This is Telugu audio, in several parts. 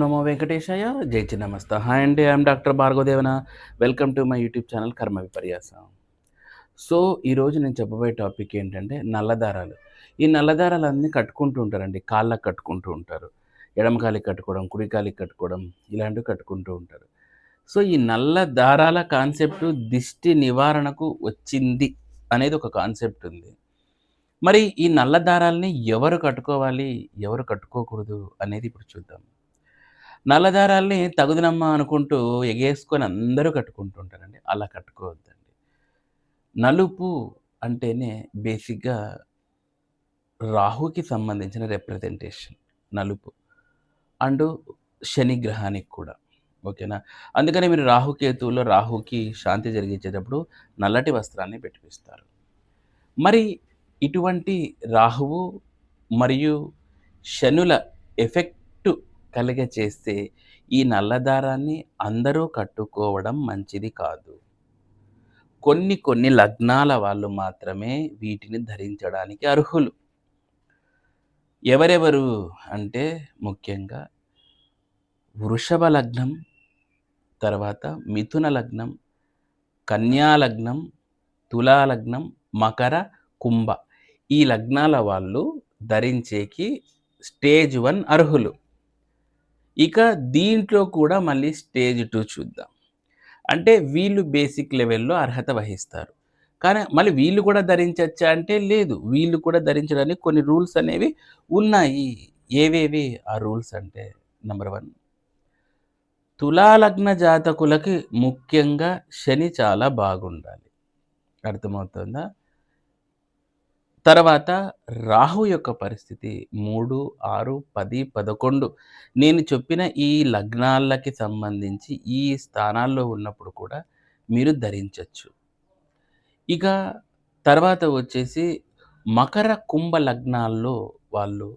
నమో వెంకటేశాయ. జై చిన్నమస్త. హాయ్ అండి I'm doctor Bhargavadevana. Welcome to my YouTube channel కర్మ విపర్యాసం. సో ఈరోజు నేను చెప్పబోయే టాపిక్ ఏంటంటే నల్లదారాలు. ఈ నల్లదారాలు అన్నీ కట్టుకుంటూ ఉంటారండి. కాళ్ళకు కట్టుకుంటూ ఉంటారు. ఎడమ కాలికి కట్టుకోవడం కుడి కాలికి కట్టుకోవడం ఇలాంటివి కట్టుకుంటూ ఉంటారు. సో ఈ నల్ల దారాల కాన్సెప్ట్ దిష్టి నివారణకు వచ్చింది అనేది ఒక కాన్సెప్ట్ ఉంది. మరి ఈ నల్ల దారాల్ని ఎవరు కట్టుకోవాలి ఎవరు కట్టుకోకూడదు అనేది ఇప్పుడు చూద్దాం. నల్లదారాల్ని తగుదనమ్మ అనుకుంటూ ఎగేసుకొని అందరూ కట్టుకుంటుంటారండి. అలా కట్టుకోవద్దండి. నలుపు అంటేనే బేసిక్గా రాహుకి సంబంధించిన రిప్రజెంటేషన్ నలుపు. అండ్ శని గ్రహానికి కూడా. ఓకేనా? అందుకని మీరు రాహుకేతువులో రాహుకి శాంతి జరిగించేటప్పుడు నల్లటి వస్త్రాన్ని పెట్టిపిస్తారు. మరి ఇటువంటి రాహువు మరియు శనుల ఎఫెక్ట్ కలిగ చేస్తే ఈ నల్లదారాన్ని అందరూ కట్టుకోవడం మంచిది కాదు. కొన్ని కొన్ని లగ్నాల వాళ్ళు మాత్రమే వీటిని ధరించడానికి అర్హులు. ఎవరెవరు అంటే ముఖ్యంగా వృషభ లగ్నం తర్వాత మిథున లగ్నం కన్యా లగ్నం తులా లగ్నం మకర కుంభ ఈ లగ్నాల వాళ్ళు ధరించేకి స్టేజ్ వన్ అర్హులు. ఇక దీంట్లో కూడా మళ్ళీ స్టేజ్ టూ చూద్దాం. అంటే వీళ్ళు బేసిక్ లెవెల్లో అర్హత వహిస్తారు. కానీ మళ్ళీ వీళ్ళు కూడా ధరించచ్చా అంటే లేదు. వీళ్ళు కూడా ధరించడానికి కొన్ని రూల్స్ అనేవి ఉన్నాయి. ఏవేవి? ఆ రూల్స్ అంటే నెంబర్ వన్ తులాలగ్న జాతకులకి ముఖ్యంగా శని చాలా బాగుండాలి. అర్థమవుతుందా? తర్వాత రాహు యొక్క పరిస్థితి మూడు ఆరు పది పదకొండు. నేను చెప్పిన ఈ లగ్నాలకి సంబంధించి ఈ స్థానాల్లో ఉన్నప్పుడు కూడా మీరు ధరించవచ్చు ఇక తర్వాత వచ్చేసి మకర కుంభ లగ్నాల్లో వాళ్ళు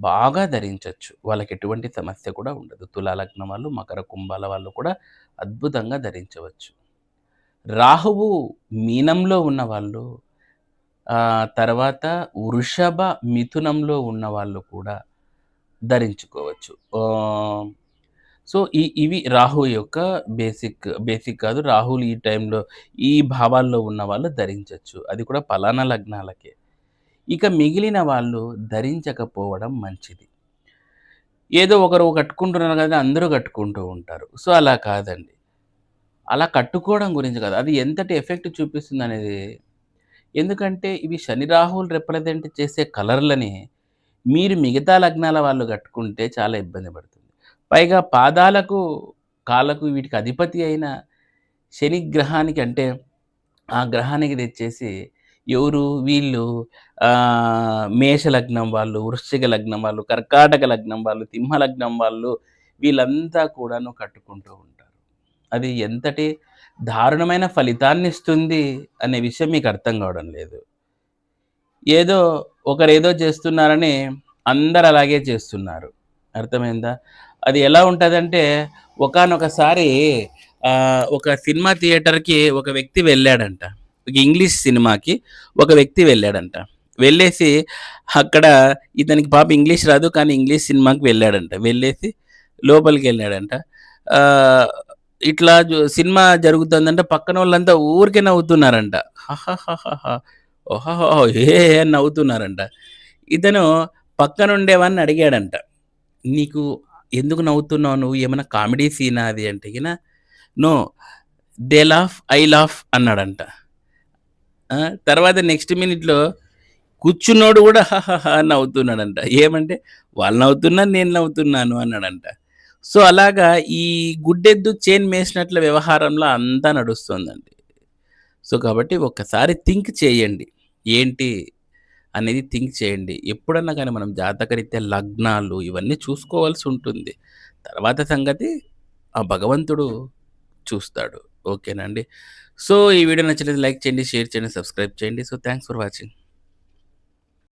బాగా ధరించవచ్చు వాళ్ళకి ఎటువంటి సమస్య కూడా ఉండదు. తులా లగ్నం వాళ్ళు మకర కుంభాల వాళ్ళు కూడా అద్భుతంగా ధరించవచ్చు. రాహువు మీనంలో ఉన్న వాళ్ళు తర్వాత వృషభ మిథునంలో ఉన్న వాళ్ళు కూడా ధరించుకోవచ్చు. సో ఈ ఇవి రాహు యొక్క బేసిక్ బేసిక్ కాదు రాహుల్ ఈ టైంలో ఈ భావాల్లో ఉన్న వాళ్ళు ధరించవచ్చు అది కూడా ఫలానా లగ్నాలకే. ఇక మిగిలిన వాళ్ళు ధరించకపోవడం మంచిది. ఏదో ఒకరు కట్టుకుంటున్నారు కదా అందరూ కట్టుకుంటూ ఉంటారు. సో అలా కాదండి. అలా కట్టుకోవడం గురించి కాదు. అది ఎంతటి ఎఫెక్ట్ చూపిస్తుంది అనేది ఎందుకంటే ఇవి శని రాహువులు రిప్రజెంట్ చేసే కలర్లని మీరు మిగతా లగ్నాల వాళ్ళు కట్టుకుంటే చాలా ఇబ్బంది పడుతుంది. పైగా పాదాలకు కాళ్ళకు వీటికి అధిపతి అయిన శని గ్రహానికి అంటే ఆ గ్రహానికి తెచ్చేసి ఎవరు? వీళ్ళు మేష లగ్నం వాళ్ళు వృశ్చిక లగ్నం వాళ్ళు కర్కాటక లగ్నం వాళ్ళు సింహ లగ్నం వాళ్ళు వీళ్ళంతా కూడాను కట్టుకుంటూ ఉంటారు. అది ఎంతటి దారుణమైన ఫలితాన్ని ఇస్తుంది అనే విషయం మీకు అర్థం కావడం లేదు. ఏదో ఒకరేదో చేస్తున్నారని అందరు అలాగే చేస్తున్నారు. అర్థమైందా? అది ఎలా ఉంటుందంటే ఒకనొకసారి ఒక సినిమా థియేటర్కి ఒక వ్యక్తి వెళ్ళాడంట. ఒక ఇంగ్లీష్ సినిమాకి ఒక వ్యక్తి వెళ్ళాడంట. వెళ్ళేసి అక్కడ ఇతనికి పాప ఇంగ్లీష్ రాదు కానీ ఇంగ్లీష్ సినిమాకి వెళ్ళాడంట. వెళ్ళేసి లోపలికి వెళ్ళాడంట. ఇట్లా సినిమా జరుగుతుందంటే పక్కన వాళ్ళంతా ఊరికే నవ్వుతున్నారంట. ఓహో ఏ నవ్వుతున్నారంట. ఇతను పక్కనుండేవాన్ని అడిగాడంట. నీకు ఎందుకు నవ్వుతున్నావు నువ్వు? ఏమైనా కామెడీ సీనా అది అంటే ఇక no they laugh I laugh అన్నాడంట. తర్వాత నెక్స్ట్ మినిట్లో కూర్చున్నోడు కూడా నవ్వుతున్నాడంట. ఏమంటే వాళ్ళు నవ్వుతున్నా నేను నవ్వుతున్నాను అన్నాడంట. సో అలాగా ఈ గుడ్డెద్దు చైన్ మేసినట్ల వ్యవహారంలో అంతా నడుస్తుందండి. సో కాబట్టి ఒక్కసారి థింక్ చేయండి. ఏంటి అనేది థింక్ చేయండి. ఎప్పుడన్నా కానీ మనం జాతకరీత్యా లగ్నాలు ఇవన్నీ చూసుకోవాల్సి ఉంటుంది. తర్వాత సంగతి ఆ భగవంతుడు చూస్తాడు. ఓకేనండి సో ఈ వీడియో నచ్చినది లైక్ చేయండి షేర్ చేయండి సబ్స్క్రైబ్ చేయండి. So thanks for watching.